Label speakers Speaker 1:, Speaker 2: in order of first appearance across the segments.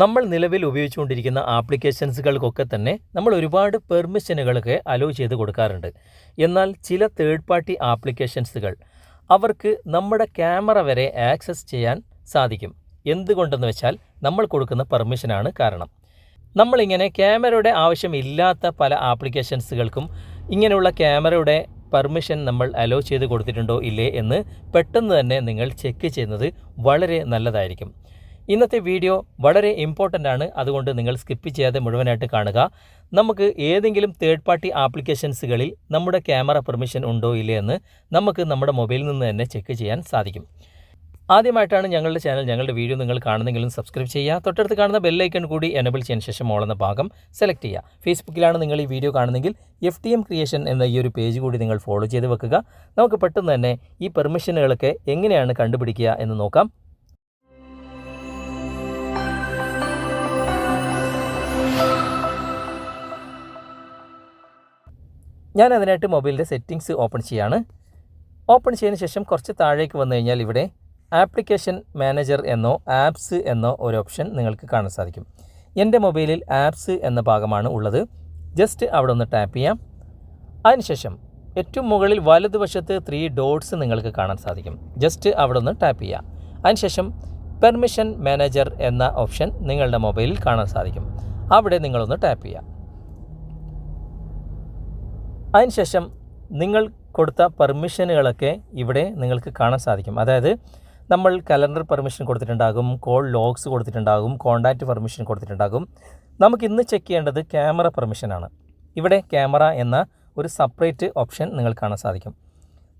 Speaker 1: നമ്മൾ നിലവിൽ ഉപയോഗിച്ചുകൊണ്ടിരിക്കുന്ന ആപ്ലിക്കേഷൻസുകൾക്കൊക്കെ തന്നെ നമ്മൾ ഒരുപാട് പെർമിഷനുകളൊക്കെ അലോ ചെയ്ത് കൊടുക്കാറുണ്ട്. എന്നാൽ ചില തേർഡ് പാർട്ടി ആപ്ലിക്കേഷൻസുകൾ അവർക്ക് നമ്മുടെ ക്യാമറ വരെ ആക്സസ് ചെയ്യാൻ സാധിക്കും. എന്തുകൊണ്ടെന്ന് വെച്ചാൽ നമ്മൾ കൊടുക്കുന്ന പെർമിഷനാണ് കാരണം. നമ്മളിങ്ങനെ ക്യാമറയുടെ ആവശ്യമില്ലാത്ത പല ആപ്ലിക്കേഷൻസുകൾക്കും ഇങ്ങനെയുള്ള ക്യാമറയുടെ പെർമിഷൻ നമ്മൾ അലോ ചെയ്ത് കൊടുത്തിട്ടുണ്ടോ ഇല്ലേ എന്ന് പെട്ടെന്ന് തന്നെ നിങ്ങൾ ചെക്ക് ചെയ്യുന്നത് വളരെ നല്ലതായിരിക്കും. ഇന്നത്തെ വീഡിയോ വളരെ ഇമ്പോർട്ടന്റ് ആണ്. അതുകൊണ്ട് നിങ്ങൾ സ്കിപ്പ് ചെയ്യാതെ മുഴുവനായിട്ട് കാണുക. നമുക്ക് ഏതെങ്കിലും തേർഡ് പാർട്ടി ആപ്ലിക്കേഷൻസുകളിൽ നമ്മുടെ ക്യാമറ പെർമിഷൻ ഉണ്ടോ ഇല്ലേ എന്ന് നമുക്ക് നമ്മുടെ മൊബൈലിൽ നിന്ന് തന്നെ ചെക്ക് ചെയ്യാൻ സാധിക്കും. ആദ്യമായിട്ടാണ് ഞങ്ങളുടെ ചാനൽ ഞങ്ങളുടെ വീഡിയോ നിങ്ങൾ കാണുന്നെങ്കിലും സബ്സ്ക്രൈബ് ചെയ്യുക. തൊട്ടടുത്ത് കാണുന്ന ബെല്ലൈക്കൺ കൂടി എനബിൾ ചെയ്യാൻ ശേഷം ഓളുന്ന ഭാഗം സെലക്ട് ചെയ്യുക. ഫേസ്ബുക്കിലാണ് നിങ്ങൾ ഈ വീഡിയോ കാണുന്നെങ്കിൽ എഫ് ടി എം ക്രിയേഷൻ എന്ന ഈ ഒരു പേജ് കൂടി നിങ്ങൾ ഫോളോ ചെയ്ത് വെക്കുക. നമുക്ക് പെട്ടെന്ന് തന്നെ ഈ പെർമിഷനുകളൊക്കെ എങ്ങനെയാണ് കണ്ടുപിടിക്കുക എന്ന് നോക്കാം. ഞാൻ അതിനായിട്ട് മൊബൈലിന്റെ സെറ്റിംഗ്സ് ഓപ്പൺ ചെയ്യാണ്. ഓപ്പൺ ചെയ്തതിന് ശേഷം കുറച്ച് താഴേക്ക് വന്നു കഴിഞ്ഞാൽ ഇവിടെ ആപ്ലിക്കേഷൻ മാനേജർ എന്നോ ആപ്സ് എന്നോ ഒരു ഓപ്ഷൻ നിങ്ങൾക്ക് കാണാൻ സാധിക്കും. എന്റെ മൊബൈലിൽ ആപ്സ് എന്ന ഭാഗമാണ് ഉള്ളത്. ജസ്റ്റ് അവിടെ ഒന്ന് ടാപ്പ് ചെയ്യാം. അതിനുശേഷം ഏറ്റവും മുകളിൽ വലതുവശത്ത് ത്രീ ഡോട്ട്സ് നിങ്ങൾക്ക് കാണാൻ സാധിക്കും. ജസ്റ്റ് അവിടെ ഒന്ന് ടാപ്പ് ചെയ്യാം. അതിനുശേഷം പെർമിഷൻ മാനേജർ എന്ന ഓപ്ഷൻ നിങ്ങളുടെ മൊബൈലിൽ കാണാൻ സാധിക്കും. അവിടെ നിങ്ങളൊന്ന് ടാപ്പ് ചെയ്യാം. അതിനുശേഷം നിങ്ങൾ കൊടുത്ത പെർമിഷനുകളൊക്കെ ഇവിടെ നിങ്ങൾക്ക് കാണാൻ സാധിക്കും. അതായത് നമ്മൾ കലണ്ടർ പെർമിഷൻ കൊടുത്തിട്ടുണ്ടാകും കോൾ ലോഗ്സ് കൊടുത്തിട്ടുണ്ടാകും കോൺടാക്റ്റ് പെർമിഷൻ കൊടുത്തിട്ടുണ്ടാകും. നമുക്ക് ഇന്ന് ചെക്ക് ചെയ്യേണ്ടത് ക്യാമറ പെർമിഷനാണ് ഇവിടെ ക്യാമറ എന്ന ഒരു സെപ്പറേറ്റ് ഓപ്ഷൻ നിങ്ങൾ കാണാൻ സാധിക്കും.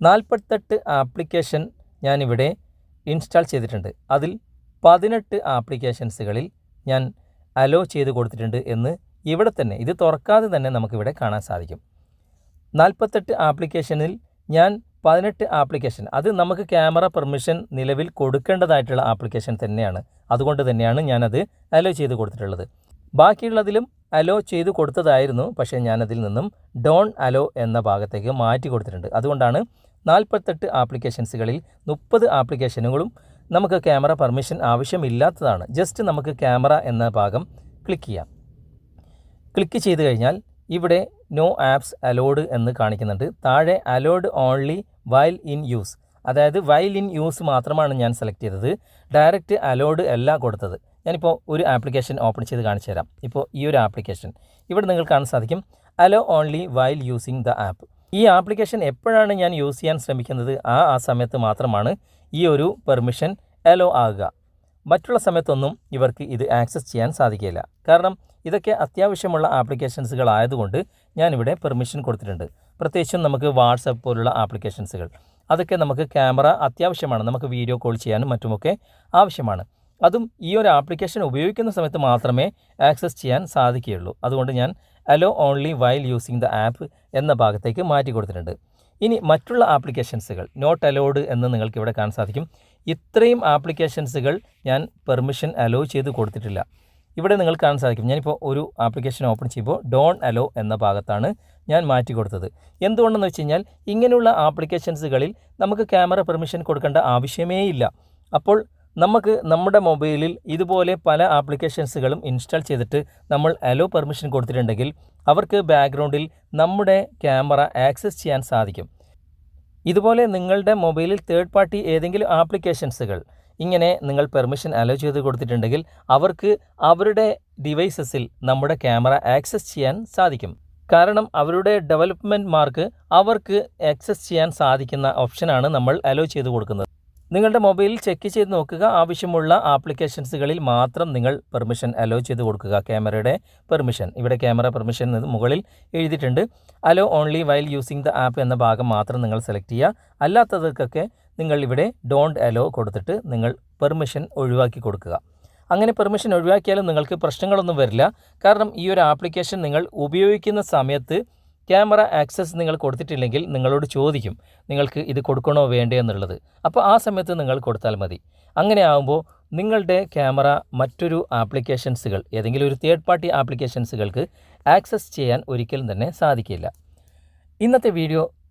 Speaker 1: നാൽപ്പത്തെട്ട് ആപ്ലിക്കേഷൻ ഞാനിവിടെ ഇൻസ്റ്റാൾ ചെയ്തിട്ടുണ്ട്. അതിൽ പതിനെട്ട് ആപ്ലിക്കേഷൻസുകളിൽ ഞാൻ അലോ ചെയ്ത് കൊടുത്തിട്ടുണ്ട് എന്ന് ഇവിടെ തന്നെ ഇത് തുറക്കാതെ തന്നെ നമുക്കിവിടെ കാണാൻ സാധിക്കും. നാൽപ്പത്തെട്ട് ആപ്ലിക്കേഷനിൽ ഞാൻ പതിനെട്ട് ആപ്ലിക്കേഷൻ അത് നമുക്ക് ക്യാമറ പെർമിഷൻ നിലവിൽ കൊടുക്കേണ്ടതായിട്ടുള്ള ആപ്ലിക്കേഷൻ തന്നെയാണ്. അതുകൊണ്ട് തന്നെയാണ് ഞാനത് അലോ ചെയ്ത് കൊടുത്തിട്ടുള്ളത്. ബാക്കിയുള്ളതിലും അലോ ചെയ്ത് കൊടുത്തതായിരുന്നു പക്ഷേ ഞാനതിൽ നിന്നും ഡോൺ അലോ എന്ന ഭാഗത്തേക്ക് മാറ്റി കൊടുത്തിട്ടുണ്ട്. അതുകൊണ്ടാണ് നാൽപ്പത്തെട്ട് ആപ്ലിക്കേഷൻസുകളിൽ മുപ്പത് ആപ്ലിക്കേഷനുകളും നമുക്ക് ക്യാമറ പെർമിഷൻ ആവശ്യമില്ലാത്തതാണ്. ജസ്റ്റ് നമുക്ക് ക്യാമറ എന്ന ഭാഗം ക്ലിക്ക് ചെയ്യാം. ക്ലിക്ക് ചെയ്ത് കഴിഞ്ഞാൽ ഇവിടെ നോ ആപ്സ് അലോഡ് എന്ന് കാണിക്കുന്നുണ്ട്. താഴെ allowed only while in use അതായത് വൈൽ ഇൻ യൂസ് മാത്രമാണ് ഞാൻ സെലക്ട് ചെയ്തത്. ഡയറക്റ്റ് അലോഡ് അല്ല കൊടുത്തത്. ഞാനിപ്പോൾ ഒരു ആപ്ലിക്കേഷൻ ഓപ്പൺ ചെയ്ത് കാണിച്ചു തരാം. ഇപ്പോൾ ഈ ഒരു ആപ്ലിക്കേഷൻ ഇവിടെ നിങ്ങൾക്ക് കാണാൻ സാധിക്കും. Allow only while using the app ഈ ആപ്ലിക്കേഷൻ എപ്പോഴാണ് ഞാൻ യൂസ് ചെയ്യാൻ ശ്രമിക്കുന്നത്? ആ ആ സമയത്ത് മാത്രമാണ് ഈ ഒരു പെർമിഷൻ അലോ ആകുക. മറ്റുള്ള സമയത്തൊന്നും ഇവർക്ക് ഇത് ആക്സസ് ചെയ്യാൻ സാധിക്കില്ല കാരണം ഇതൊക്കെ അത്യാവശ്യമുള്ള ആപ്ലിക്കേഷൻസുകൾ ആയതുകൊണ്ട് ഞാനിവിടെ പെർമിഷൻ കൊടുത്തിട്ടുണ്ട്. പ്രത്യേകിച്ചും നമുക്ക് വാട്സപ്പ് പോലുള്ള ആപ്ലിക്കേഷൻസുകൾ. അതൊക്കെ നമുക്ക് ക്യാമറ അത്യാവശ്യമാണ്. നമുക്ക് വീഡിയോ കോൾ ചെയ്യാനും മറ്റുമൊക്കെ ആവശ്യമാണ്. അതും ഈ ഒരു ആപ്ലിക്കേഷൻ ഉപയോഗിക്കുന്ന സമയത്ത് മാത്രമേ ആക്സസ് ചെയ്യാൻ സാധിക്കുകയുള്ളൂ. അതുകൊണ്ട് ഞാൻ allow only while using the app എന്ന ഭാഗത്തേക്ക് മാറ്റി കൊടുത്തിട്ടുണ്ട്. ഇനി മറ്റുള്ള ആപ്ലിക്കേഷൻസുകൾ നോട്ട് അലോഡ് എന്ന് നിങ്ങൾക്ക് ഇവിടെ കാണാൻ സാധിക്കും. ഇത്രയും ആപ്ലിക്കേഷൻസുകൾ ഞാൻ പെർമിഷൻ അലോ ചെയ്ത് കൊടുത്തിട്ടില്ല. ഇവിടെ നിങ്ങൾക്ക് കാണാൻ സാധിക്കും. ഞാനിപ്പോൾ ഒരു ആപ്ലിക്കേഷൻ ഓപ്പൺ ചെയ്യുമ്പോൾ ഡോൺ അലോ എന്ന ഭാഗത്താണ് ഞാൻ മാറ്റി കൊടുത്തത്. എന്തുകൊണ്ടെന്ന് വെച്ച് കഴിഞ്ഞാൽ ഇങ്ങനെയുള്ള ആപ്ലിക്കേഷൻസുകളിൽ നമുക്ക് ക്യാമറ പെർമിഷൻ കൊടുക്കേണ്ട ആവശ്യമേ ഇല്ല. അപ്പോൾ നമുക്ക് നമ്മുടെ മൊബൈലിൽ ഇതുപോലെ പല ആപ്ലിക്കേഷൻസുകളും ഇൻസ്റ്റാൾ ചെയ്തിട്ട് നമ്മൾ അലോ പെർമിഷൻ കൊടുത്തിട്ടുണ്ടെങ്കിൽ അവർക്ക് ബാക്ക്ഗ്രൗണ്ടിൽ നമ്മുടെ ക്യാമറ ആക്സസ് ചെയ്യാൻ സാധിക്കും. ഇതുപോലെ നിങ്ങളുടെ മൊബൈലിൽ തേർഡ് പാർട്ടി ഏതെങ്കിലും ആപ്ലിക്കേഷൻസുകൾ ഇങ്ങനെ നിങ്ങൾ പെർമിഷൻ അലോ ചെയ്ത് കൊടുത്തിട്ടുണ്ടെങ്കിൽ അവർക്ക് അവരുടെ ഡിവൈസസിൽ നമ്മുടെ ക്യാമറ ആക്സസ് ചെയ്യാൻ സാധിക്കും. കാരണം അവരുടെ ഡെവലപ്മെന്റ് മാർക്ക് അവർക്ക് ആക്സസ് ചെയ്യാൻ സാധിക്കുന്ന ഓപ്ഷനാണ് നമ്മൾ അലോ ചെയ്ത് കൊടുക്കുന്നത്. നിങ്ങളുടെ മൊബൈലിൽ ചെക്ക് ചെയ്ത് നോക്കുക. ആവശ്യമുള്ള ആപ്ലിക്കേഷൻസുകളിൽ മാത്രം നിങ്ങൾ പെർമിഷൻ അലോ ചെയ്ത് കൊടുക്കുക. ക്യാമറയുടെ പെർമിഷൻ ഇവിടെ ക്യാമറ പെർമിഷൻ എന്ന് മുകളിൽ എഴുതിയിട്ടുണ്ട്. Allow only while using the app എന്ന ഭാഗം മാത്രം നിങ്ങൾ സെലക്ട് ചെയ്യുക. അല്ലാത്തവർക്കൊക്കെ നിങ്ങൾ ഇവിടെ ഡോണ്ട് അലോ കൊടുത്തിട്ട് നിങ്ങൾ പെർമിഷൻ ഒഴിവാക്കി കൊടുക്കുക. അങ്ങനെ പെർമിഷൻ ഒഴിവാക്കിയാലും നിങ്ങൾക്ക് പ്രശ്നങ്ങളൊന്നും വരില്ല. കാരണം ഈ ഒരു ആപ്ലിക്കേഷൻ നിങ്ങൾ ഉപയോഗിക്കുന്ന സമയത്ത് ക്യാമറ ആക്സസ് നിങ്ങൾ കൊടുത്തിട്ടില്ലെങ്കിൽ നിങ്ങളോട് ചോദിക്കും നിങ്ങൾക്ക് ഇത് കൊടുക്കണോ വേണ്ടേ എന്നുള്ളത്? അപ്പോൾ ആ സമയത്ത് നിങ്ങൾ കൊടുത്താൽ മതി. അങ്ങനെ ആകുമ്പോൾ നിങ്ങളുടെ ക്യാമറ മറ്റൊരു ആപ്ലിക്കേഷൻസുകൾ ഏതെങ്കിലും ഒരു തേർഡ് പാർട്ടി ആപ്ലിക്കേഷൻസുകൾക്ക് ആക്സസ് ചെയ്യാൻ ഒരിക്കലും തന്നെ സാധിക്കില്ല. ഇന്നത്തെ വീഡിയോ